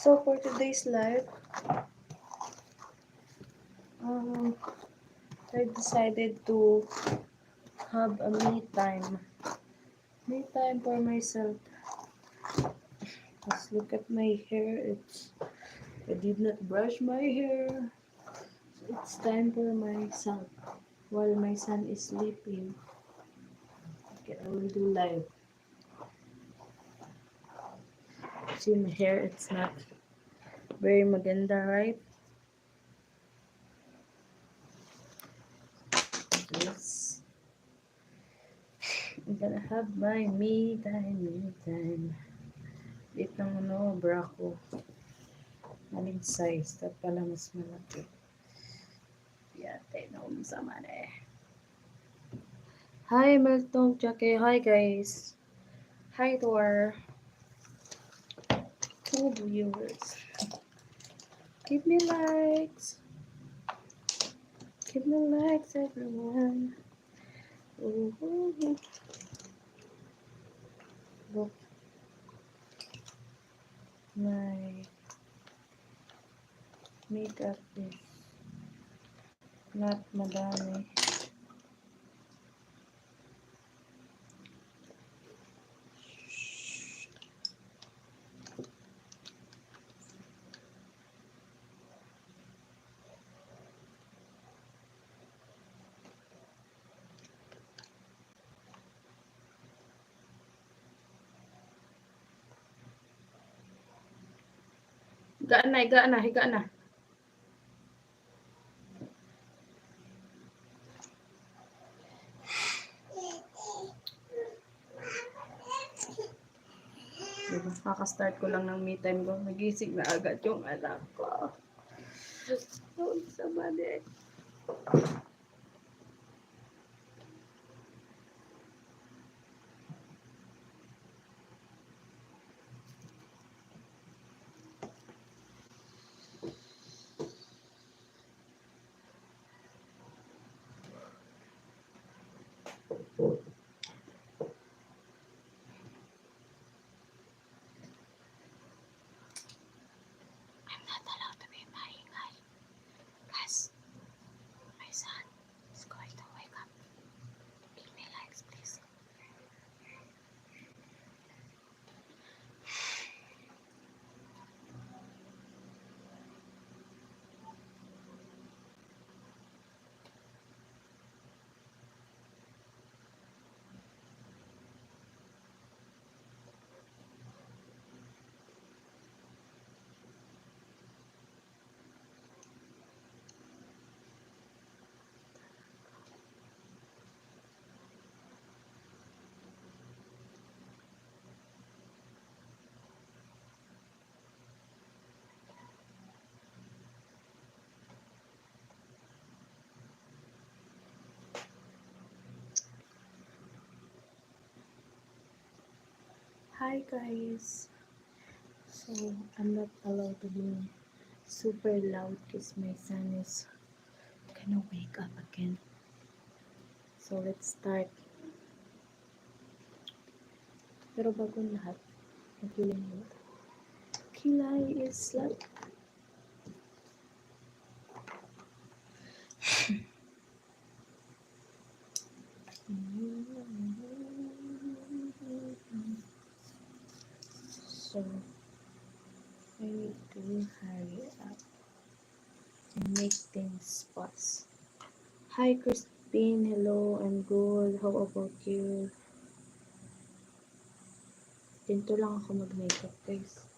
So for today's live, um, I decided to have a me time. Me time for myself. Just look at my hair. It's I did not brush my hair. It's time for myself while my son is sleeping. Okay, I will do live. See my hair, it's not very maganda, right? Yes. I'm gonna have my me time, me time. Ito ng ano, bra ko. Maling size. Dapat pala mas malaki. Yate, naum sa mane. Hi, Meltong Jackie. Hi, guys. Hi to our viewers. Give me likes. Give me likes, everyone. Ooh. Look. My makeup is not madami. Higa na, higa na, higa na. Diba, Kaka-start ko lang ng me time ko. Nagising na agad yung anak ko. Oh, sa mali. Hi guys. So I'm not allowed to be super loud because my son is gonna wake up again. So let's start. Pero bago lahat, mag-feeling mo. Kilay is like So, I need to hurry up and make things fast. Hi, Crispin. Hello, I'm good. How about you? Dito lang ako mag-makeup, guys.